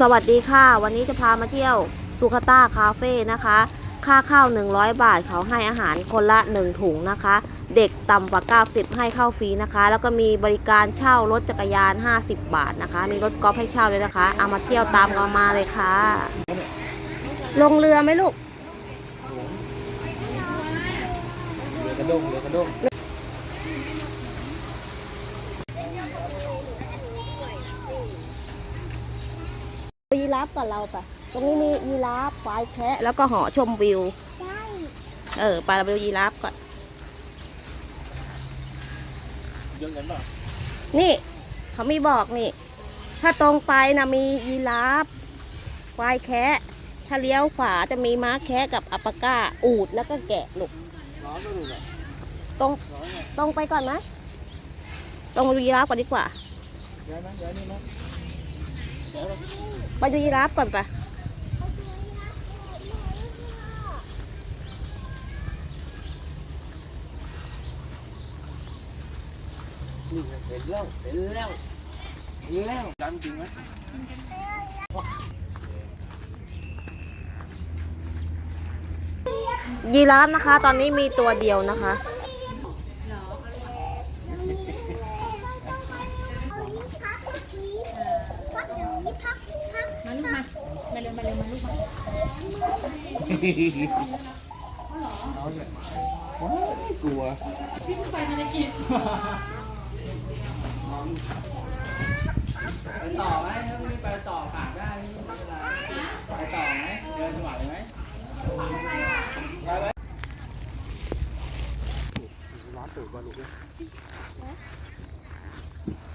สวัสดีค่ะ วันนี้จะพามาเที่ยวสุขต้าคาเฟ่นะคะ ค่าเข้า100 บาทเขาให้อาหารคนละ 1 ถุงนะคะ เด็กต่ำกว่า 90 ให้เข้าฟรีนะคะ แล้วก็มีบริการเช่ารถจักรยาน 50 บาทนะคะ มีรถกอล์ฟให้เช่าเลยนะคะ เอามาเที่ยวตามกันมาเลยค่ะ ลงเรือไหมลูกเรือกระด้งเรือกระด้ง ราฟกับเราปะตรงนี้มียีราฟควายแคะแล้วก็หอชมวิวเออไปเราไปดูยีราฟก่อน เยอะกันเปล่านี่ เขามีบอกนี่ ถ้าตรงไปนะมียีราฟควายแคะถ้าเลี้ยวขวาจะมีม้าแคะกับอัปปะก้าอูดแล้วก็แกะลูกร้อนก็ดูแบบตรงร้อนไงตรงไปก่อนนะ ตรงไปดูยีราฟก่อนดีกว่าย้ายนะย้ายนี่นะย้ายนะ ไปดูยีราฟก่อนปะนี่ไงเห็นแล้วเห็นแล้วเห็นแล้วดังจริงไหมยีราฟนะคะ ตอนนี้มีตัวเดียวนะคะ มาลูกมามาเร็วมาเร็วมาลูกมา เอาเนี่ยว้าย กลัวพี่ไปมาเลยกินไปต่อไหมถ้าไม่ไปต่อผ่านได้ไม่เป็นไรไปต่อไหมเดินไหวไหมไปไหมร้อนตื่นก่อนลูกเลย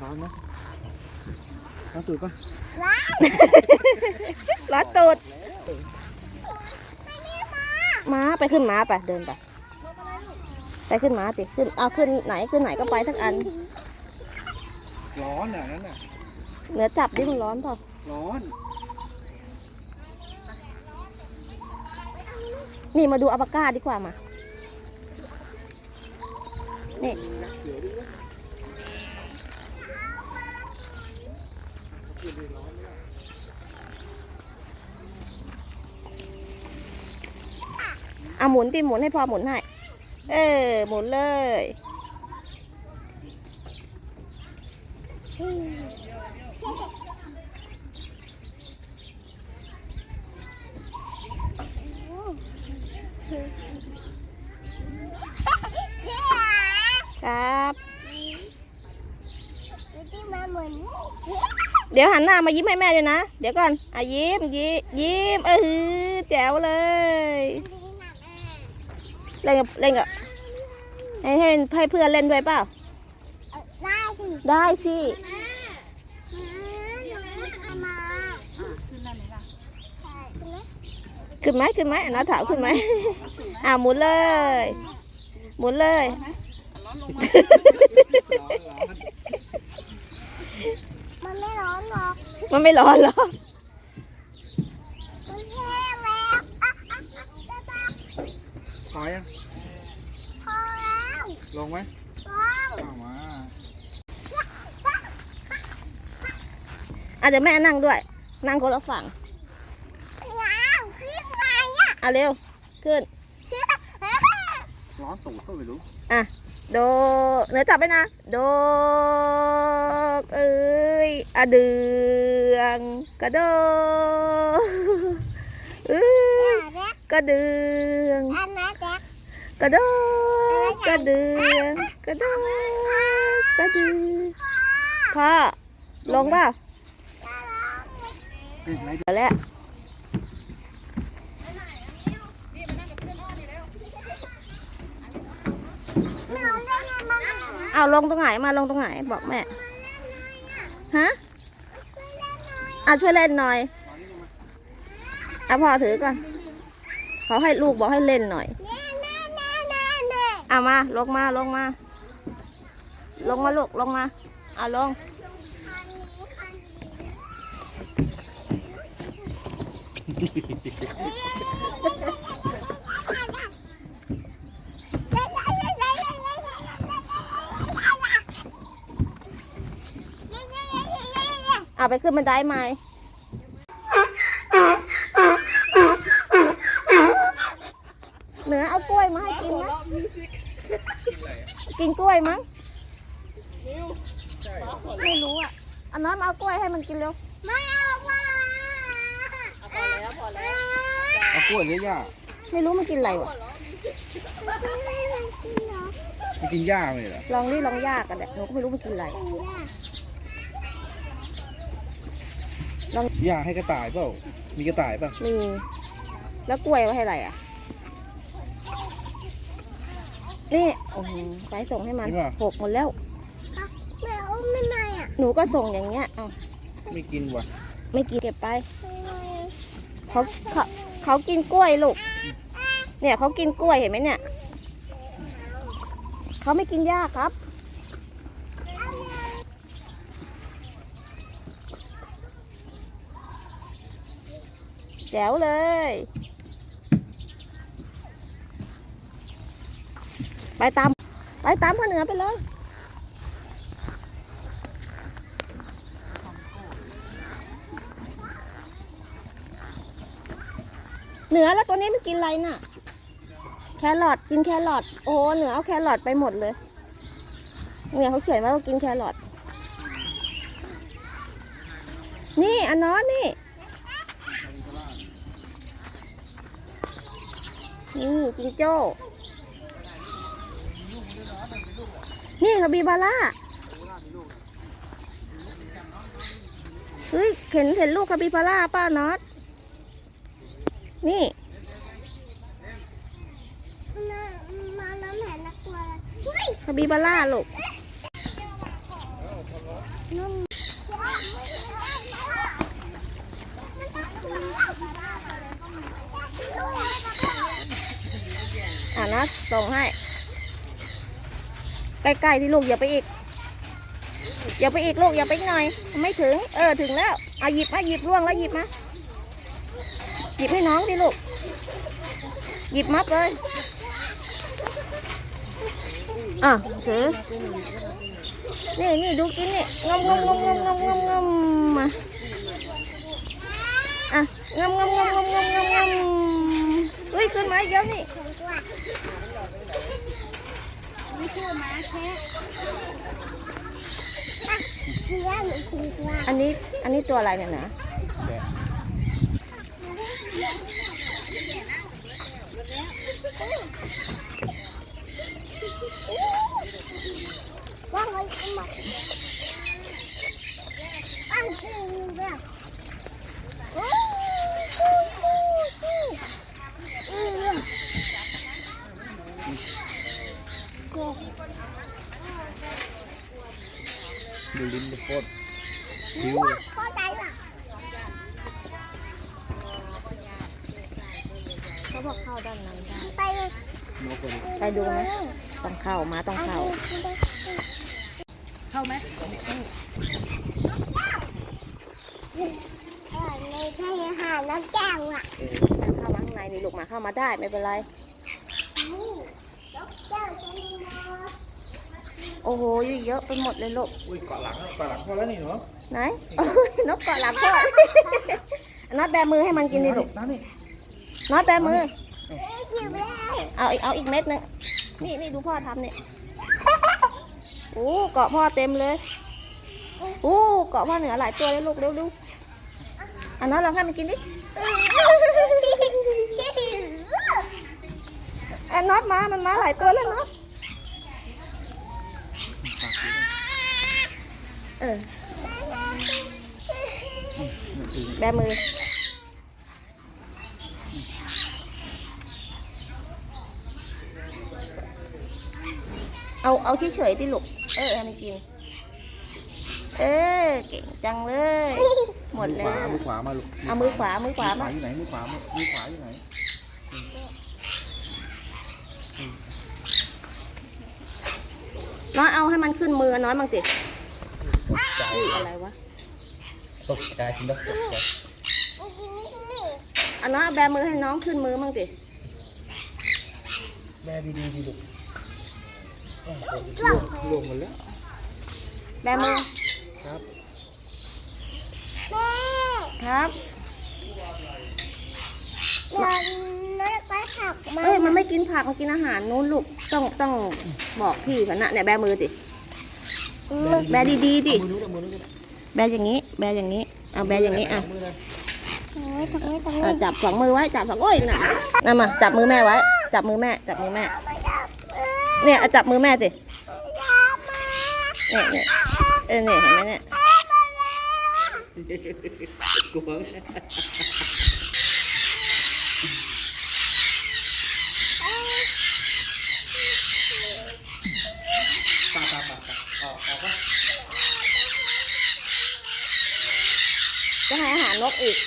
ร้อนไหมร้อนตื่นก่อนล้อตูด ม้าไปขึ้นม้าไปเดินไปไปขึ้นม้าติขึ้นเอาขึ้นไหนขึ้นไหนก็ไปทั้งอัน ร้อนอะนั่นน่ะเหนือจับดิมันร้อนเปล่าร้อน นี่มาดูอัปปะก้าดีกว่ามานี่เอาหมุนติหมุนให้พอหมุนให้ เออ หมุนเลยครับเดี๋ยวหันหน้ามายิ้มให้แม่ด้วยนะ เดี๋ยวก่อนอะยิ้มยิ้มยิ้มเออหือแจ๋วเลย เล่นกับเล่นกับให้ให้ให้เพื่อนเล่นด้วยเปล่า ได้สิได้สิมาขึ้นไหมขึ้นไหมอะนะถามขึ้นไหมอ่าหมุนเลย หมุนเลยมันไม่ร้อนหรอกมันไม่ร้อนหรอก มันแห้งแล้วอะอะอะจะตัก พอยังพอแล้วลงไหมร้องเอามาอะเดี๋ยวแม่นั่งด้วย นั่งคนละฝั่งแล้วขึ้นไปอะอะเร็ว ขึ้นร้อนตูดก็ไม่รู้อะโดเนื้อจับไปนะโดกเอ้ยอะเดืองกระโดกเอ้ยกระเดืองอันนั้นแจ๊ กระโดกกระเดืองกระโดกกระเดืองพ่อลงเปล่าเฮ้ยไหนเดี๋ยวแล้วเอาลงตรงไหนมาลงตรงไหนบอกแม่ฮะเอาช่วยเล่นหน่อยเอาพ่อถือก่อนเขาให้ลูกบอกให้เล่นหน่อย เอามาลงมาลงมา ลงมาลูกลงมาเอาลงเอาไปขึ้นบันไดไหมเหนือเอากล้วยมาให้กินนะ กินกล้วยมั้งไม่รู้อะอันนั้นมาเอากล้วยให้มันกินเร็วไม่เอามาพอแล้วพอแล้วเอากล้วยหรือย่าไม่รู้มันกินอะไรวะมันกินหญ้าไหมเหรอลองดิลองยากกันแหละหนูก็ไม่รู้มันกินอะไรหญ้าให้กระต่ายเปล่ามีกระต่ายเปล่ามีแล้วกล้วยไว้ให้อะไรอะ นี่โอ้โหไปส่งให้มันหกหมดแล้วไม่เอาไม่ไม่อะหนูก็ส่งอย่างเงี้ยเอาไม่กินว่ะไม่กินเก็บไปเขาเขาเขากินกล้วยลูก เนี่ยเขากินกล้วยเห็นไหมเนี่ยเขาไม่กินหญ้าครับ แจ๋วเลย ไปตาม ไปตามพ่อเหนือไปเลยเหนือแล้วตัวนี้มันกินอะไรน่ะ แครอทกินแครอทโอ้เหนือเอาแครอทไปหมดเลยเนี่ยเขาเขียนว้ว่ากินแครอทนี่อันน้อนนี่นี่จิงโจ้ นี่คาบิบาร่าเฮ้ยเห็นเห็นลูกคาบิบาร่าป้าน็อตนี่มาน้ำแข็นักกลัวคาบิบาร่าลูกอ่านะส่งให้ ใกล้ๆที่ลูกอย่าไปอีก อย่าไปอีกลูกอย่าไปอีกหน่อย ไม่ถึง เออถึงแล้วเอาหยิบมาหยิบร่วงแล้วหยิบมาหยิบให้น้องดิลูก หยิบมัดเลยอะถือนี่นี่ดูกินนี่งมงมงมงมงมงมงมมาอะงมงมงมงมงมงมเฮ้ยขึ้นมาอีกแล้วนี่ ไม่เชื่อมาแค่เชื่อหรือคุณกลัวอันนี้อันนี้ตัวอะไรเนี่ยนะว่าไงคุณหมอตั้งชื่อแบบโอ้โหอืมดู ลิ้นโคตรคิ้วว้าเข้าใจป่ะเขาบอกเข้าด้านนั้นได้ไปเลยนกคนไปดูไหมต้องเข้ามาต้องเข้า เข้าไหมเออในแค่อาหารน้ำแก้วอะเข้ามาข้างในนี่ลูกมาเข้ามาได้ไม่เป็นไร นี่น้ำแก้วจะมีมา โอ้โหเยอะไปหมดเลยลูกอุ้ยเกาะหลังเกาะหลังพอแล้วนี่เนาะไหนโอ้ยนกเกาะหลังพ่อน็อตแบมือให้มันกินดิลูกน้ำนี่น็อตแบมือเอ้ยคิวไม่ได้เอาอีกเอาอีกเม็ดหนึงนี่นี่ดูพ่อทำเนี่ยโอ้เกาะพ่อเต็มเลยโอ้เกาะพ่อเหนือหลายตัวเลยลูกเร็วเร็วอันนั้นลองให้มันกินดิอันน็อตมามันมาหลายตัวแล้วเนาะ เออ แบมือ เอาเอาเฉยๆที่ลูก เออให้มันกิน เออ เก่งจังเลย หมดมือแล้ขวาวมือขวามาลูกเอามือขวามือขวา มือขวามา อยู่ไหนมือขวามือขวาอยู่ไหนน้อยเอาให้มันขึ้นมือน้อยบางสิ อุ้ยอะไรวะตกใจคุณตกใจกินนี่นี่อันน้อยเอาแบมือให้น้องขึ้นมือบ้างสิแม่ดีๆดีลูกกล่องรวมหมดแล้วแบมือครับแม่ครับเดี๋ยวน้อยอยากไปผักมันเอ้ยมันไม่กินผักมันกินอาหารนู้นลูกต้องต้องบอกพี่เขานะเนี่ยแบมือสิ แบดีดีๆดิมือนู้นมือนู้นแบอย่างนี้ แบอย่างนี้เอาแบอย่างนี้อะมือเลยโอ้ยตรงนี้ตรงอะนี้จับสองมือไว้จับสองโอ้ยน่ะนั่นมาจับมือแม่ไว้ จับมือแม่ จับมือแม่ เนี่ยอะจับมือแม่สิเนี่ยเนี่ยเออเนี่ยเห็นไหมเนี่ย กลัวปาปาปาปาออกออกปะ จะให้อาหารนกอีก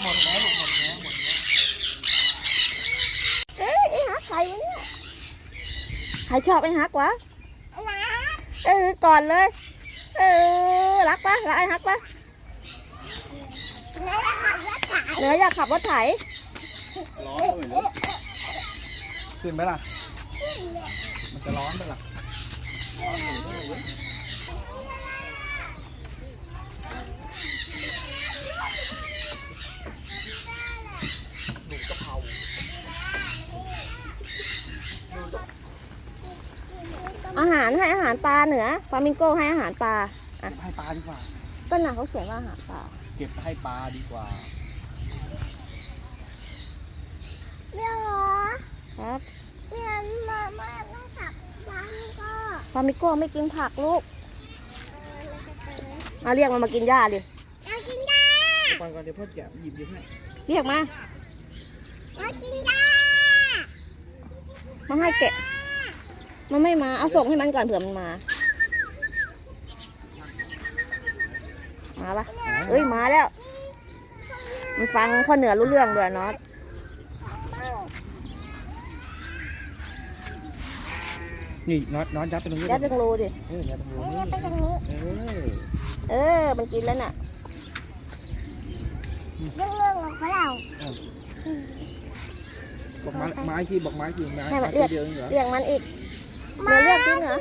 หมดแล้วหมดแล้วหมดแล้วเอ้ยไอ้ฮักใครวะเนี่ยใครชอบไอ้ฮักวะ เออก่อนเลย เออรักปะรักไอ้ฮักปะเหนืออยากขับรถไถร้อนเลยเลยขึ้นไหมล่ะ มันจะร้อนไหมล่ะ อาหารให้อาหารปลาเหนือฟลามิงโก้ให้อาหารปลาให้ปลาดีกว่าต้นน่ะเขาเขียนว่าอาหารปลาเก็บให้ปลาดีกว่าเดี๋ยวเหรอครับเดี๋ยวมามาต้องขับร้านก็ฟลามิงโก้ไม่กินผักลูกมาเรียกมันมากินหญ้าดิอยากกินยาก่อนก่อนเดี๋ยวพ่อแกะหยิบหยิบให้เรียกมาอยากกินยามาให้แกะ มันไม่มา เอาส่งให้มันก่อนเผื่อมันมา มาปะเอ้ยมาแล้ว มันฟังพ่อเหนือรู้เรื่องด้วยเนาะนี่น็อตน็อตยัดไปตรงนี้ยัดจังรูดิเออยัดตรงนี้เนี่ยไปตรงนี้เออเออ มันกินแล้วน่ะเรื่องเรื่องของเขาเราบอกไม้ไม้ที่บอกไม้ที่ไม้ให้มันไม้เรียกเดียวนี่เหรอเรียกมันอีก เดี๋ยวเรียกจริงเหรอ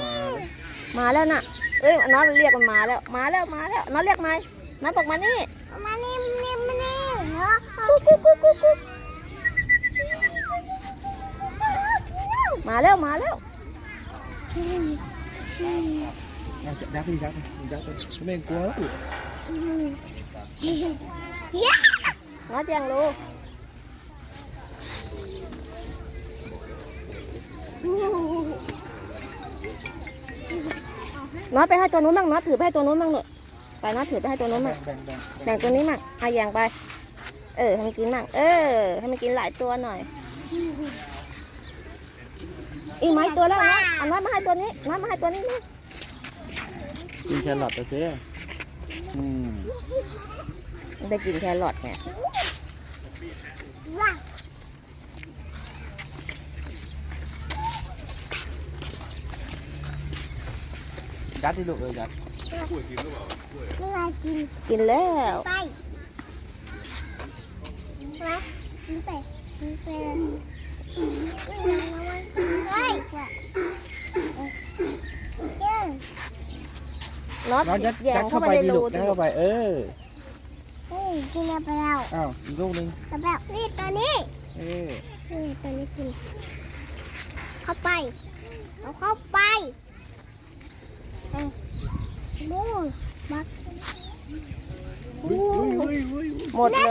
มาเลยมาแล้วน่ะ เอ้ยน้องเรียกมันมาแล้ว มาแล้วมาแล้วน้องเรียกไหมน้องบอกมานี่มานี่นี่มานี่เนาะกุ๊กกุ๊กกุ๊กกุ๊กกุ๊กมาแล้วมาแล้วเอายัดที่ยัดยัดไปไม่กลัวแล้วน้องเจียงรู้ น้องไปให้ตัวนู้นบ้างน้องถือไปให้ตัวนู้นบ้างหนูไปน้องถือไปให้ตัวนู้นบ้างแบ่งแบ่งแบ่งตัวนี้มั่งเอาแยงไป เออให้มันกินมั่งเออ ให้มันกินหลายตัวหน่อย อีกไหมตัวแล้วน้อยเอาน้อยมาให้ตัวนี้น้อยมาให้ตัวนี้นี่กินแครอทไปเซ่อืมมันได้กินแครอทเนี่ย ยัดที่ลูกเออยัดเมื่อไรกินกินแล้วไปมากินไปกินไปเฮ้ยเจ้าน็อตน็อตยัดแยยังดเข้าเข้าไปไปในดิรูลูกดิยัดเข้าไปเออเฮ้ยกินไปแล้วอ้าวอีกลูกหนึงแต่แบบนี่ตัวนี้เออ นี่ตัวนี้กิน เข้าไปเอาเข้าไป เอ้ยมูบักอุ้ยอุ้ยอุ้ยหมดเล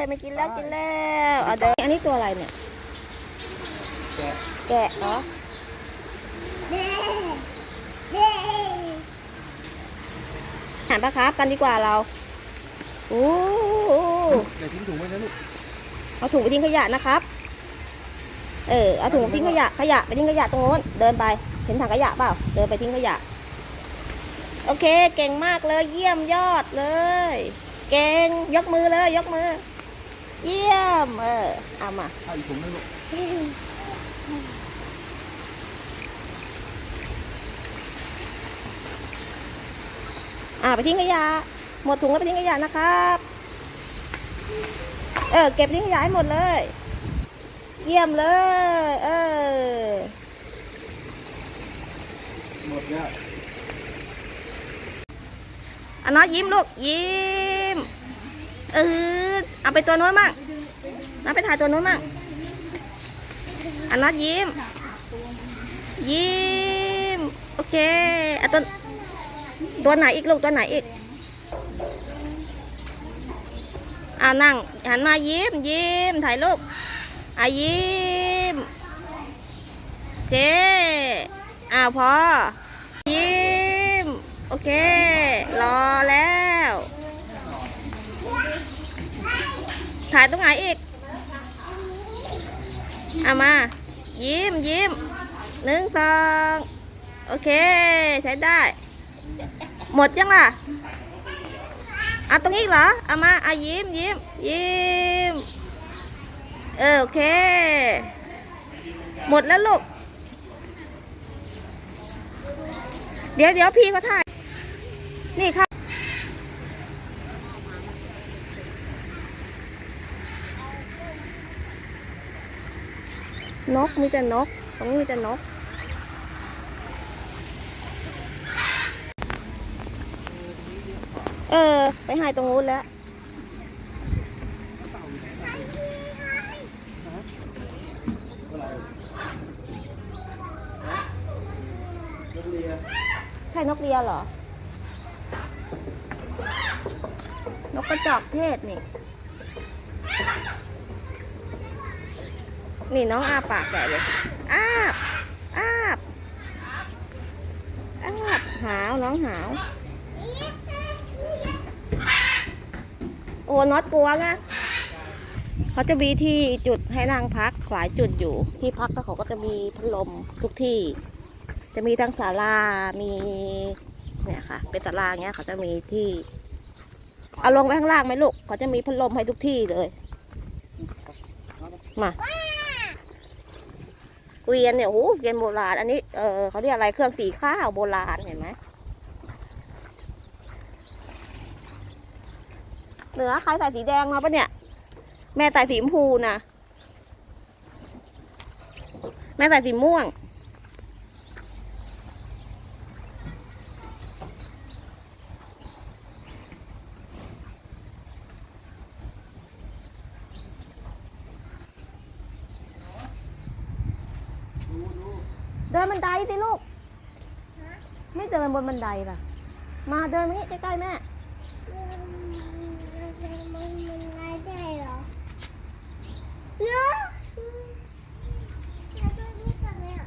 ยไม่กินแล้วกินแล้วเอาเดี๋ยวอันนี้ตัวอะไรเนี่ย แกะเหรอเด้เด้อาหารปลาคาร์ฟกันดีกว่าเราโอ้โหเดี๋ยวทิ้งถุงไว้นะลูกเอาถุงไปทิ้งขยะนะครับ เออ เอาถุงไปทิ้งขยะ ขยะไปทิ้งขยะตรงโน้น เดินไป เห็นถังขยะเปล่า เดินไปทิ้งขยะ โอเค เก่งมากเลย เยี่ยมยอดเลย เก่ง ยกมือเลย ยกมือ เยี่ยม เออ เอามาเอาอีกถุงนึงลูกอ่าไปทิ้งขยะ หมดถุงแล้วไปทิ้งขยะนะครับ เออ เก็บทิ้งขยะให้หมดเลย เยี่ยมเลย เออ หมดแล้ว อันน้อยยิ้มลูกยิ้มเออเอาไปตัวโน้นมั่งน้าไปถ่ายตัวโน้นมั่งอันน้อยยิ้ม ยิ้ม โอเคอะตัวตัวไหนอีกลูกตัวไหนอีกอ่านั่งหันมายิ้มยิ้มถ่ายรูปอะยิ้ม โอเคอ่าพอ โอเค รอแล้ว ถ่ายตรงไหนอีกเอามา ยิ้มยิ้มหนึ่งสองโอเค ใช้ได้ หมดยังล่ะเอาตรงนี้เหรอเอามาเอายิ้มยิ้มยิ้มเออโอเค หมดแล้วลูก เดี๋ยวเดี๋ยวพี่เขาถ่าย นี่ค่ะ น กมีแต่นกตรงนี้มีแต่นก เออ ไปหายตรงนู้นแล้วใช่นกเรียเหรอ นกกระจอกเทศนี่ นี่น้องอาปากแกะเลยอาบอาบอาบหาวน้องหาว โอ้น็อตกลัวไงเขาจะมีที่จุดให้นั่งพักหลายจุดอยู่ ที่พักก็เขาก็จะมีพัดลมทุกที่ จะมีทั้งศาลา มีเนี่ยค่ะ เป็นศาลาเงี้ยเขาจะมีที่เอาลงไปข้างล่างไหมลูกเขาจะมีพัดลมให้ทุกที่เลย มา เกวียนเนี่ยโอ้โหเกวียนโบราณ อันนี้เออเขาเรียกอะไรเครื่องสีข้าวโบราณเห็นไหมเหนือใครใส่สีแดงมาปะเนี่ย แม่ใส่สีชมพูนะแม่ใส่สีม่วง นบันไดสิลูก ไม่เดินบนบันไดล่ะ มาเดินมานี่ใกล้ๆแม่มันมันง่ายได้เหรอเนาะเราจะรู้กันเนี่ย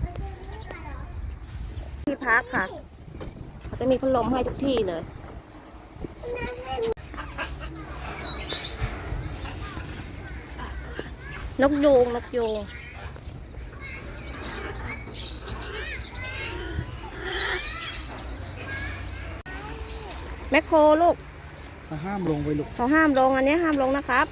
เราจะรู้กันเหรอที่พักค่ะ เขาจะมีพัดลมให้ทุกที่เลย นกยูงนกยูง แมคโครลูกเขาห้ามลงไปลูกเขาห้ามลงอันนี้ห้ามลงนะครับ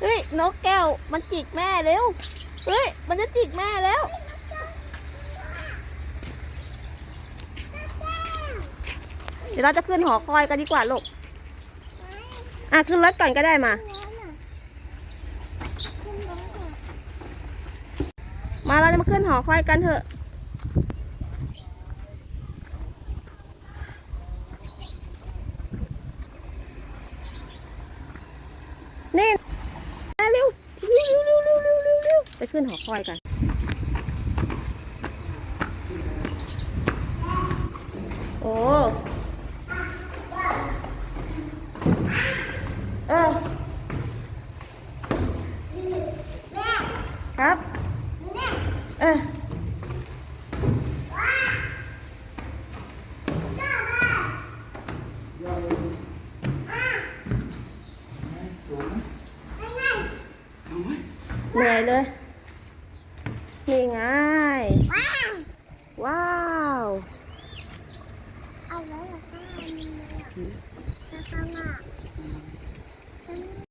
เฮ้ยนกแก้วมันจิกแม่เร็ว เฮ้ยมันจะจิกแม่แล้ว เดี๋ยวเราจะขึ้นหอคอยกันดีกว่าลูก อะขึ้นรถก่อนก็ได้มา มาเราจะมาขึ้นหอคอยกันเถอะ นี่มาเร็วเร็วเร็วเร็วเร็วเร็วเร็วไปขึ้ นหอคอยกัน